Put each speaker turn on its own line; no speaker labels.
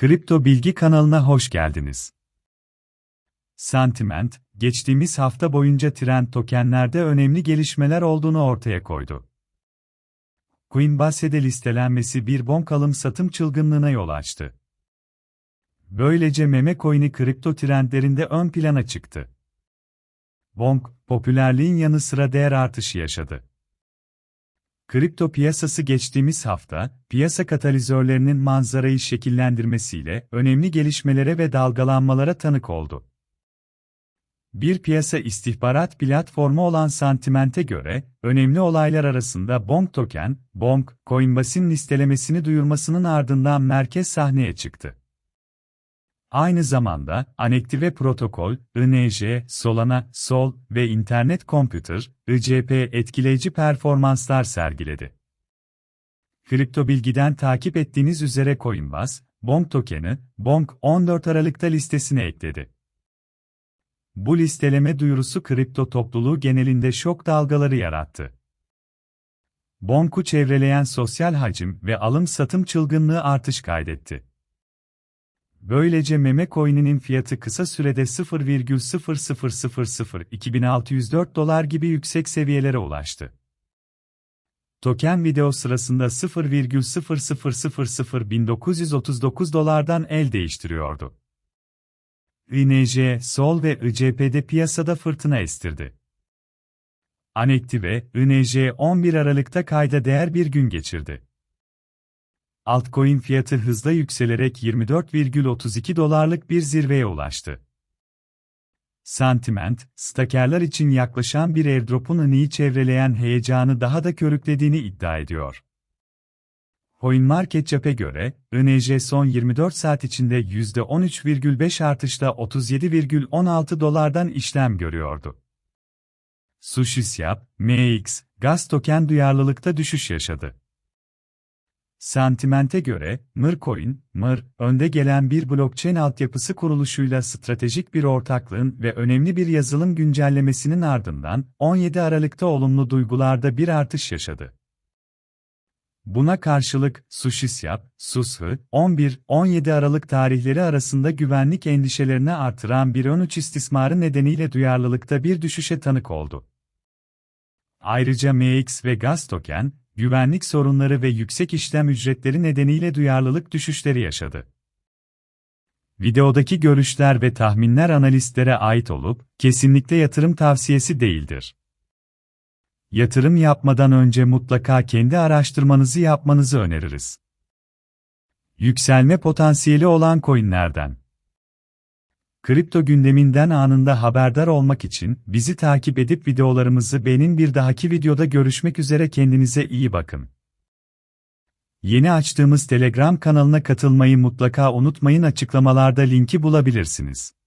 Kripto Bilgi kanalına hoş geldiniz. Sentiment, geçtiğimiz hafta boyunca trend tokenlerde önemli gelişmeler olduğunu ortaya koydu. Coinbase'de listelenmesi bir bonk alım-satım çılgınlığına yol açtı. Böylece meme coin'i kripto trendlerinde ön plana çıktı. Bonk, popülerliğin yanı sıra değer artışı yaşadı. Kripto piyasası geçtiğimiz hafta, piyasa katalizörlerinin manzarayı şekillendirmesiyle önemli gelişmelere ve dalgalanmalara tanık oldu. Bir piyasa istihbarat platformu olan Sentiment'e göre, önemli olaylar arasında Bonk Token, Bonk, Coinbase'in listelemesini duyurmasının ardından merkez sahneye çıktı. Aynı zamanda, Anektive Protokol, INJ, Solana, Sol ve Internet Computer, ICP etkileyici performanslar sergiledi. Kripto bilgiden takip ettiğiniz üzere Coinbase, Bonk token'ı, Bonk 14 Aralık'ta listesine ekledi. Bu listeleme duyurusu kripto topluluğu genelinde şok dalgaları yarattı. Bonk'u çevreleyen sosyal hacim ve alım-satım çılgınlığı artış kaydetti. Böylece meme coin'inin fiyatı kısa sürede 0,00002604 dolar gibi yüksek seviyelere ulaştı. Token video sırasında 0,00001939 dolardan el değiştiriyordu. INJ, Sol ve ICP'de piyasada fırtına estirdi. Anektive, INJ 11 Aralık'ta kayda değer bir gün geçirdi altcoin fiyatı hızla yükselerek 24,32 dolarlık bir zirveye ulaştı. Sentiment, stakerler için yaklaşan bir airdrop'un aniyi çevreleyen heyecanı daha da körüklediğini iddia ediyor. CoinMarketCap'e göre, INJ son 24 saat içinde %13,5 artışla 37,16 dolardan işlem görüyordu. SushiSwap, MX, gaz token duyarlılıkta düşüş yaşadı. Sentiment'e göre, Mırcoin, Mır, önde gelen bir blockchain altyapısı kuruluşuyla stratejik bir ortaklığın ve önemli bir yazılım güncellemesinin ardından 17 Aralık'ta olumlu duygularda bir artış yaşadı. Buna karşılık SushiSwap, SusHı, 11-17 Aralık tarihleri arasında güvenlik endişelerini artıran bir 13 istismarı nedeniyle duyarlılıkta bir düşüşe tanık oldu. Ayrıca MX ve Gas Token, güvenlik sorunları ve yüksek işlem ücretleri nedeniyle duyarlılık düşüşleri yaşadı. Videodaki görüşler ve tahminler analistlere ait olup, kesinlikle yatırım tavsiyesi değildir. Yatırım yapmadan önce mutlaka kendi araştırmanızı yapmanızı öneririz. Yükselme potansiyeli olan coinlerden Kripto gündeminden anında haberdar olmak için bizi takip edip videolarımızı beğenin bir dahaki videoda görüşmek üzere kendinize iyi bakın. Yeni açtığımız Telegram kanalına katılmayı mutlaka unutmayın açıklamalarda linki bulabilirsiniz.